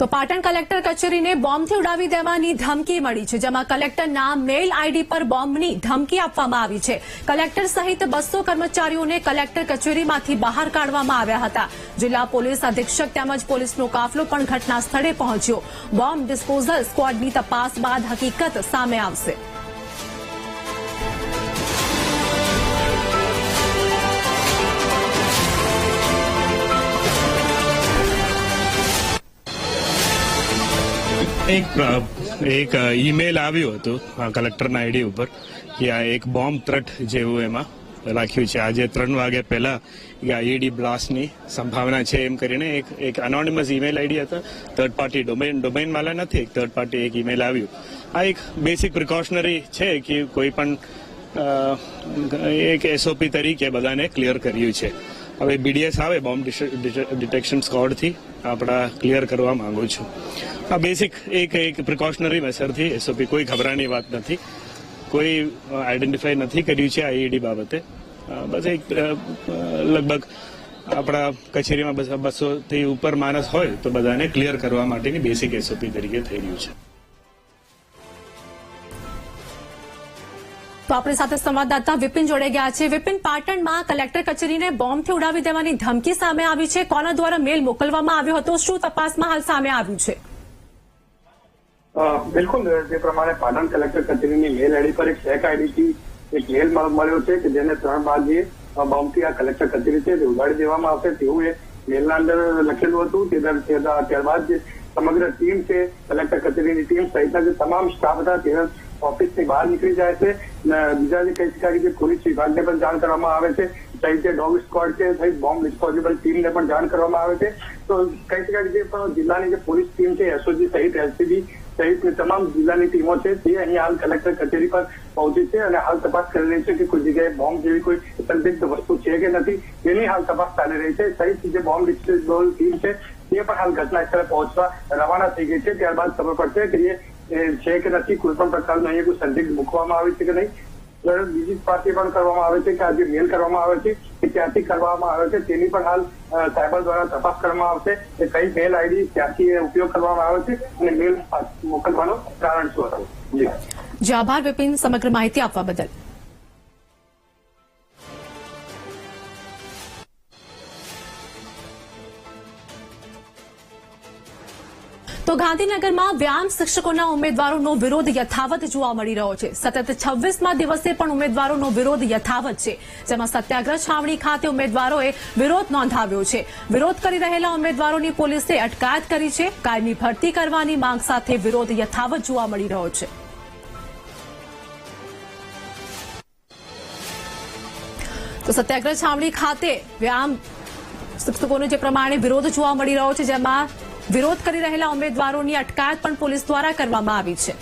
તો પાટણ કલેક્ટર કચેરીને બોમ્બથી ઉડાવી દેવાની ધમકી મળી છે, જેમાં કલેક્ટરના મેલ આઈડી પર બોમ્બની ધમકી આપવામાં આવી છે. કલેક્ટર સહિત બસો કર્મચારીઓને કલેક્ટર કચેરીમાંથી બહાર કાઢવામાં આવ્યા હતા. જિલ્લા પોલીસ અધિક્ષક તેમજ પોલીસનો કાફલો પણ ઘટના સ્થળે પહોંચ્યો. બોમ્બ ડિસ્પોઝલ સ્કવોડની તપાસ બાદ હકીકત સામે આવશે. એક એક ઈમેલ આવ્યું હતું કલેક્ટરના આઈડી ઉપર કે આ એક બોમ્બ ત્રટ જેવું એમાં રાખ્યું છે. આજે ત્રણ વાગ્યા પહેલા કે આઈડી બ્લાસ્ટની સંભાવના છે એમ કરીને એક એક અનોનિમસ ઈમેલ આઈડી હતા. થર્ડ પાર્ટી ડોમેન ડોમેન વાળા નથી, એક થર્ડ પાર્ટી એક ઈમેલ આવ્યું. આ એક બેસિક પ્રિકોશનરી છે કે કોઈ પણ એક એસઓપી તરીકે બધાને ક્લિયર કર્યું છે. હવે બીડીએસ આવે બોમ્બ ડિટેક્શન સ્કોડથી આપણા ક્લિયર કરવા માંગુ છું. આ બેસિક એક એક પ્રિકોશનરી મેસરથી એસઓપી કોઈ ગભરાની વાત નથી. કોઈ આઈડેન્ટિફાઈ નથી કર્યું છે આઈઈડી બાબતે. બસ એક લગભગ આપણા કચેરીમાં બસો થી ઉપર માણસ હોય તો બધાને ક્લિયર કરવા માટેની બેસિક એસઓપી તરીકે થઈ રહ્યું છે. તો આપણી સાથે સંવાદદાતા વિપિન જોડે ગયા છે. વિપિન, પાટણમાં કલેક્ટર કચેરીને બોમ્બથી ઉડાવી દેવાની ધમકી સામે આવી છે. કોના દ્વારા મેલ મોકલવામાં આવ્યો હતો? શું તપાસમાં હાલ સામે આવ્યું છે? બિલકુલ, જે પ્રમાણે પાટણ કલેક્ટર કચેરીની મેલ આઈડી પર એક ચેક આઈડીથી એક મેલ મળ્યો છે કે જેને ત્રણ વાગ્યે બોમ્બથી આ કલેક્ટર કચેરી છે ઉડાડી દેવામાં આવશે. તેવું એ મેલના અંદર લખેલું હતું ત્યારબાદ જે સમગ્ર ટીમ છે, કલેક્ટર કચેરીની ટીમ સહિતના જે તમામ સ્ટાફ હતા તે ઓફિસની બહાર નીકળી જાય છે. બીજા જે કહી શકાય કે પોલીસ વિભાગને પણ જાણ કરવામાં આવે છે. સહિત ડોગ સ્કવોડ છે સહિત બોમ્બ ડિસ્પોઝેબલ ટીમને પણ જાણ કરવામાં આવે છે. તો કહી શકાય કે જિલ્લાની જે પોલીસ ટીમ છે, એસઓજી સહિત, એલસીબી સહિત તમામ જિલ્લાની ટીમો છે, તે અહીં હાલ કલેક્ટર કચેરી પર પહોંચી છે અને હાલ તપાસ કરી રહી છે કે કોઈ જગ્યાએ બોમ્બ જેવી કોઈ સંદિગ્ધ વસ્તુ છે કે નથી. તેની હાલ તપાસ ચાલી રહી છે. સહિત જે બોમ્બ ડિસ્પોઝેબલ ટીમ છે, તે પણ હાલ ઘટના સ્થળે પહોંચવા રવાના થઈ ગઈ છે. ત્યારબાદ ખબર પડશે કે છે કે નથી, કોઈ પણ પ્રકારનું અહીંયા કોઈ સંદિગ્ધ મૂકવામાં આવે છે કે નહીં? બીજી પાર્ટી પણ કરવામાં આવે છે કે આજે મેલ કરવામાં આવે છે, કે ક્યાંથી કરવામાં આવે છે, તેની પણ હાલ સાયબર દ્વારા તપાસ કરવામાં આવશે કે કઈ મેલ આઈડી ક્યાંથી ઉપયોગ કરવામાં આવે છે અને મેલ મોકલવાનું કારણ શું હતું. જે. આભાર વિપિન, સમગ્ર માહિતી આપવા બદલ. તો ગાંધીનગરમાં વ્યાયામ શિક્ષકોના ઉમેદવારોનો વિરોધ યથાવત જોવા મળી રહ્યો છે. સતત છવ્વીસમાં દિવસે પણ ઉમેદવારોનો વિરોધ યથાવત છે. જેમાં સત્યાગ્રહ છાવણી ખાતે ઉમેદવારોએ વિરોધ નોંધાવ્યો છે. વિરોધ કરી રહેલા ઉમેદવારોની પોલીસે અટકાયત કરી છે. કાયમી ભરતી કરવાની માંગ સાથે વિરોધ યથાવત જોવા મળી રહ્યો છે. તો સત્યાગ્રહ છાવણી ખાતે વ્યાયામ શિક્ષકોનો જે પ્રમાણે વિરોધ જોવા મળી રહ્યો છે, જેમાં વિરોધ કરી રહેલા ઉમેદવારોની અટકાયત પણ પોલીસ દ્વારા કરવામાં આવી છે.